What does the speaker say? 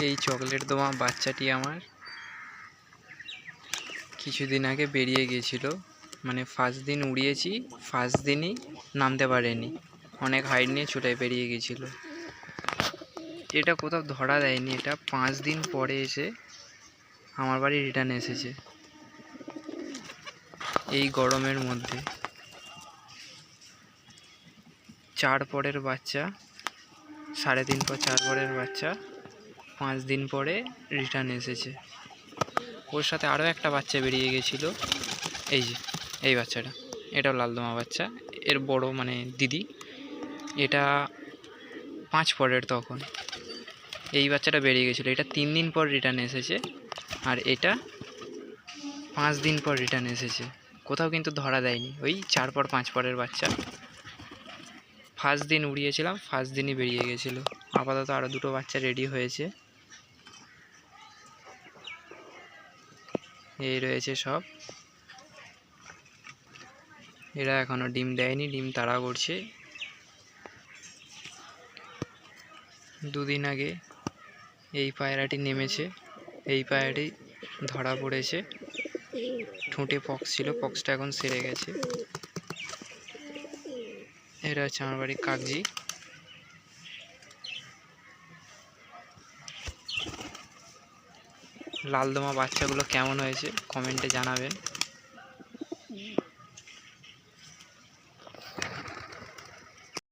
এই চকলেট দোমা বাচ্চাটি আমার কিছুদিন আগে বেরিয়ে গিয়েছিল। মানে ফার্স্ট দিন উড়িয়েছি ফার্স্ট দিনই নামতে পারেনি। অনেক হাইট নিয়ে চলে বেরিয়ে গিয়েছিল। এটা কোথাও ধরা দেয়নি, এটা পাঁচ দিন পরে এসে আমার বাড়ি রিটার্ন এসেছে। এই গরমের মধ্যে। চার পরের বাচ্চা, সাড়ে তিন পর চার পরের বাচ্চা। পাঁচ দিন পরে রিটার্ন এসেছে। ওর সাথে আরও একটা বাচ্চা বেরিয়ে গেছিল। এই যে, এই বাচ্চাটা। এটাও লালদমা বাচ্চা। এর বড় মানে দিদি। এটা পাঁচ পরের তখন। এই বাচ্চাটা বেরিয়ে গেছিল। এটা তিন দিন পর রিটার্ন এসেছে। আর এটা পাঁচ দিন পর রিটার্ন এসেছে। কোথাও কিন্তু ধরা দেয়নি। ওই চার পর পাঁচ পরের বাচ্চা। ফার্স্ট দিন উড়িয়েছিলাম, ফার্স্ট দিনই বেরিয়ে গেছিল। আপাতত আরও দুটো বাচ্চা রেডি হয়েছে। এই রয়েছে সব। এরা এখনও ডিম দেয়নি, ডিম তাড়া করছে। দুদিন আগে এই পায়রাটি নেমেছে, এই পায়রাটি ধরা পড়েছে। ঠোঁটে পক্স ছিল, পক্সটা এখন সেরে গেছে। এরা হচ্ছে আমার বাড়ির কাকজি। লালদমা বাচ্চাগুলো কেমন হয়েছে? কমেন্টে জানাবেন।